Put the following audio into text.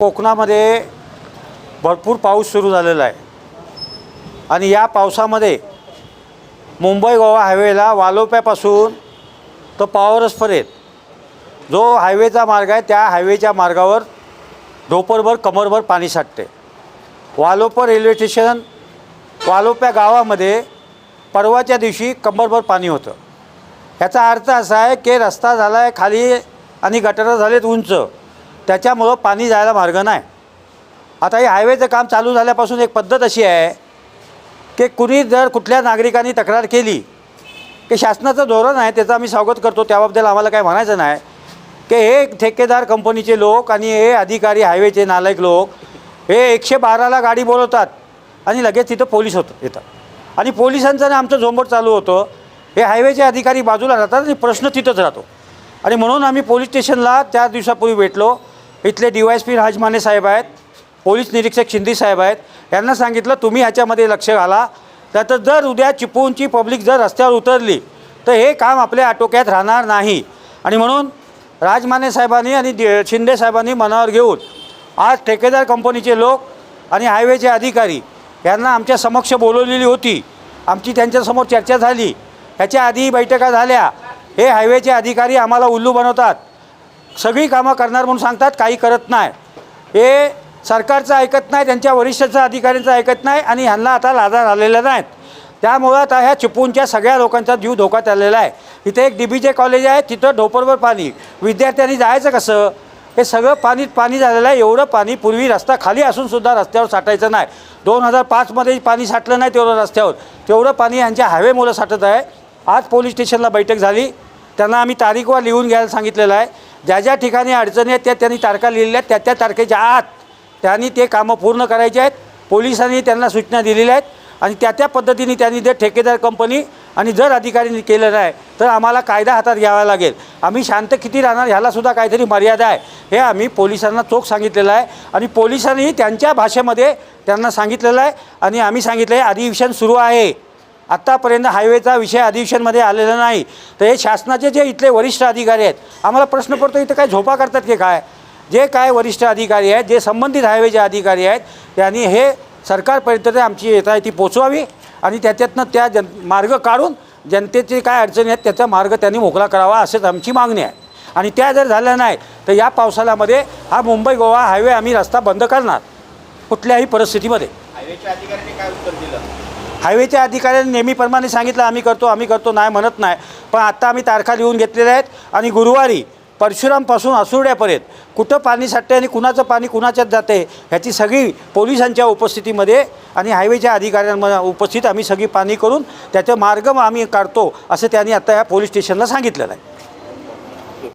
कोकणामध्ये भरपूर पाऊस सुरू झालेला आहे. आणि या पावसामध्ये मुंबई गोवा हायवेला वालोप्यापासून तर पावरसपर्यंत जो हायवेचा मार्ग आहे त्या हायवेच्या मार्गावर ढोपरभर कमरभर पाणी साठते. वालोप रेल्वे स्टेशन वालोप्या गावामध्ये परवाच्या दिवशी कंबरभर पाणी होतं. याचा अर्थ असा आहे की रस्ता झाला आहे खाली आणि गटारं झालेत उंच. त्याच्यामुळं पाणी जायला मार्ग नाही. आता हे हायवेचं काम चालू झाल्यापासून एक पद्धत अशी आहे की कुणी जर कुठल्या नागरिकांनी तक्रार केली की शासनाचं धोरण आहे त्याचं आम्ही स्वागत करतो त्याबद्दल आम्हाला काय म्हणायचं नाही. की हे ठेकेदार कंपनीचे लोक आणि हे अधिकारी हायवेचे नालायक लोक हे एकशे बाराला गाडी बोलवतात आणि लगेच तिथं पोलीस होतं येतात. आणि पोलिसांचं ना आमचं झोंबट चालू होतं हे हायवेचे अधिकारी बाजूला राहतात आणि प्रश्न तिथंच राहतो. आणि म्हणून आम्ही पोलीस स्टेशनला चार दिवसापूर्वी भेटलो इथले D Y S P Rajmane साहेब आहेत पोलीस निरीक्षक शिंदे साहेब आहेत यांना सांगितलं तुम्ही ह्याच्यामध्ये लक्ष घाला. तर जर उद्या चिपळूणची पब्लिक जर रस्त्यावर उतरली तर हे काम आपल्या आटोक्यात राहणार नाही. आणि म्हणून राजमाने साहेबांनी आणि शिंदे साहेबांनी मनावर घेऊन आज ठेकेदार कंपनीचे लोक आणि हायवेचे अधिकारी यांना आमच्या समक्ष बोलवलेली होती. आमची त्यांच्यासमोर चर्चा झाली. ह्याच्या आधी बैठका झाल्या. हे हायवेचे अधिकारी आम्हाला उल्लू बनवतात. सगळी कामं करणार म्हणून सांगतात काही करत नाही. हे सरकारचं ऐकत नाही त्यांच्या वरिष्ठाचं अधिकाऱ्यांचं ऐकत नाही आणि ह्यांना आता लाजा झालेल्या नाहीत. त्यामुळं आता ह्या चिपळूणच्या सगळ्या लोकांचा जीव धोक्यात आलेला आहे. इथे एक डी बी जे कॉलेज आहे तिथं ढोपरभर पाणी. विद्यार्थ्यांनी जायचं कसं? हे सगळं पाणीत पाणी झालेलं आहे एवढं पाणी पूर्वी रस्ता खाली असूनसुद्धा रस्त्यावर साठायचं नाही. दोन हजार पाचमध्ये पाणी साठलं नाही तेवढं रस्त्यावर. तेवढं पाणी यांच्या हायवेमुळं साठत आहे. आज पोलीस स्टेशनला बैठक झाली. त्यांना आम्ही तारीखवर लिहून घ्यायला सांगितलेलं आहे. ज्या ज्या ठिकाणी अडचणी आहेत त्या त्यांनी तारखा लिहिलेल्या आहेत त्या त्या तारखेच्या आत त्यांनी ते कामं पूर्ण करायचे आहेत. पोलिसांनी त्यांना सूचना दिलेल्या आहेत आणि त्या त्या पद्धतीने त्यांनी ते ठेकेदार कंपनी आणि जर अधिकाऱ्यांनी केलं नाही तर आम्हाला कायदा हातात घ्यावा लागेल. आम्ही शांत किती राहणार ह्यालासुद्धा काहीतरी मर्यादा आहे. हे आम्ही पोलिसांना चोख सांगितलेलं आहे आणि पोलिसांनी त्यांच्या भाषेमध्ये त्यांना सांगितलेलं आहे आणि आम्ही सांगितलं आहे अधिवेशन सुरू आहे. आत्तापर्यंत हायवेचा विषय अधिवेशनमध्ये आलेला नाही. तर हे शासनाचे जे इथले वरिष्ठ अधिकारी आहेत आम्हाला प्रश्न पडतो इथं काय झोपा करतात की काय? जे काय वरिष्ठ अधिकारी आहेत जे संबंधित हायवेचे अधिकारी आहेत त्यांनी हे सरकारपर्यंत ते आमची येत आहे ती पोचवावी आणि त्याच्यातनं त्या जन मार्ग काढून जनतेचे काय अडचणी आहेत त्याचा मार्ग त्यांनी मोकळा करावा असेच आमची मागणी आहे. आणि त्या जर झाल्या नाही तर या पावसाळ्यामध्ये हा मुंबई गोवा हायवे आम्ही रस्ता बंद करणार कुठल्याही परिस्थितीमध्ये. हायवेच्या अधिकाऱ्यांनी काय उत्तर दिलं? हायवेच्या अधिकाऱ्यांनी नेहमीप्रमाणे सांगितलं आम्ही करतो आम्ही करतो नाही म्हणत नाही. पण आत्ता आम्ही तारखा लिहून घेतलेल्या आहेत आणि गुरुवारी परशुरामपासून असुर्ड्यापर्यंत कुठं पाणी साठते आणि कुणाचं पाणी कुणाच्यात जाते ह्याची सगळी पोलिसांच्या उपस्थितीमध्ये आणि हायवेच्या अधिकाऱ्यांमध्ये उपस्थित आम्ही सगळी पाणी करून त्याचा मार्ग आम्ही काढतो असं त्यांनी आता या पोलीस स्टेशनला सांगितलेलं आहे.